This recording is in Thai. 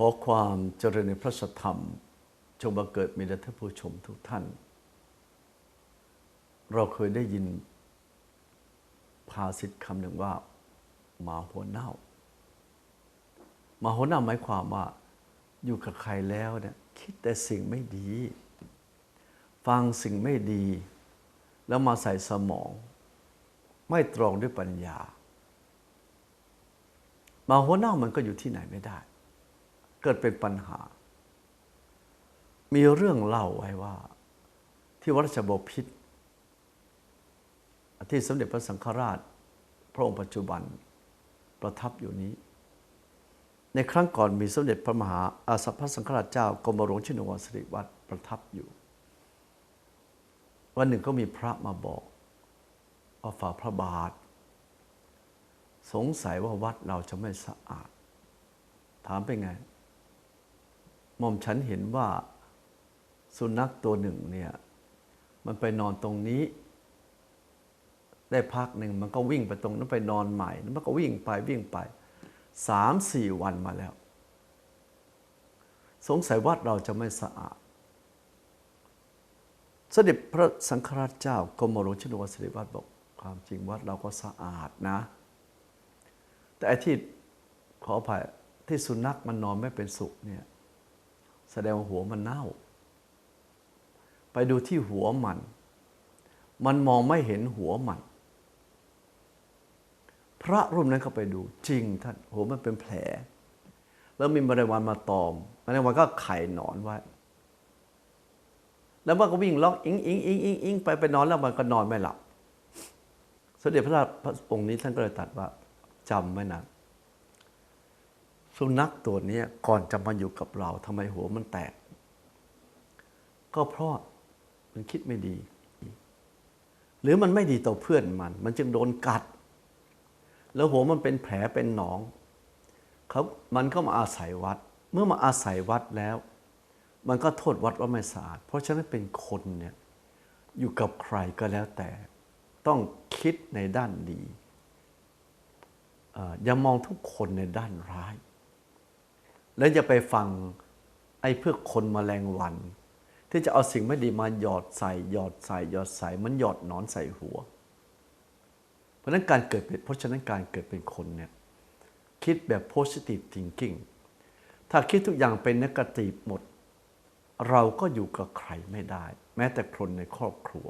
ขอความเจริญในพระสธรรม จงบังเกิดมีแด่ท่านผู้ชมทุกท่าน เราเคยได้ยินภาษิตคำหนึ่งว่าหมาหัวเน่าหมาหัวเน่าหมายความว่า อยู่กับใครแล้วเนี่ยคิดแต่สิ่งไม่ดี ฟังสิ่งไม่ดี แล้วมาใส่สมอง ไม่ตรองด้วยปัญญาหมาหัวเน่ามันก็อยู่ที่ไหนไม่ได้ เกิดเป็นปัญหา มีเรื่องเล่าไว้ว่า ที่วัดราชบพิตรที่สมเด็จพระสังฆราช พระองค์ปัจจุบันประทับอยู่นี้ ในครั้งก่อนมีสมเด็จพระมหาอาสพระสังฆราชเจ้ากรมหลวงชินวรสิริวัตรประทับอยู่ วันหนึ่งก็มีพระมาบอกว่าฝ่าพระบาท สงสัยว่าวัดเราจะไม่สะอาด ถามเป็นไง หม่อมฉันเห็นว่าสุนัขตัวหนึ่งเนี่ยมันไปนอนตรงนี้ ได้พักหนึ่งมันก็วิ่งไปตรงนั้นไปนอนใหม่แล้วมันก็วิ่งไปวิ่งไปสามสี่วันมาแล้ว สงสัยวัดเราจะไม่สะอาด เสด็จพระสังฆราชเจ้ากรมหลวงชนวสิริวัตรบอกความจริงวัดเราก็สะอาดนะ แต่ไอ้ที่ขออภัยที่สุนัขมันนอนไม่เป็นสุขเนี่ย แสดงว่าหัวมันเน่า ไปดูที่หัวมัน มันมองไม่เห็นหัวมัน พระรูปนั้นก็ไปดูจริงท่านหัวมันเป็นแผล แล้วมีแมลงวันมาตอมแมลงวันก็ไข่หนอนไว้ แล้วมันก็วิ่งล็อกอิงอิงอิงอิงอิงไปไปนอนแล้วมันก็นอนไม่หลับสมเด็จพระราชพระองค์นี้ท่านก็เลยตรัสว่าจำไว้นะ สุนัขตัวนี้ก่อนจะมาอยู่กับเราทำไมหัวมันแตก ก็เพราะมันคิดไม่ดี หรือมันไม่ดีต่อเพื่อนมัน มันจึงโดนกัด แล้วหัวมันเป็นแผลเป็นหนองเขามันก็มาอาศัยวัด เมื่อมาอาศัยวัดแล้ว มันก็โทษวัดว่าไม่สะอาด เพราะฉะนั้นเป็นคนเนี่ยอยู่กับใครก็แล้วแต่ ต้องคิดในด้านดี อย่ามองทุกคนในด้านร้าย และอย่าไปฟังไอ้เพื่อคนมแมลงวัน ที่จะเอาสิ่งไม่ดีมาหยอดใส่หยอดใส่หยอดใส่มันหยอดนอนใส่หัว เพราะนั้นการเกิดเป็นเพราะฉะนั้นการเกิดเป็นคนเนี่ยคิดแบบ positive thinking ถ้าคิดทุกอย่างเป็นนกาทีหมด เราก็อยู่กับใครไม่ได้ แม้แต่คนในครอบครัว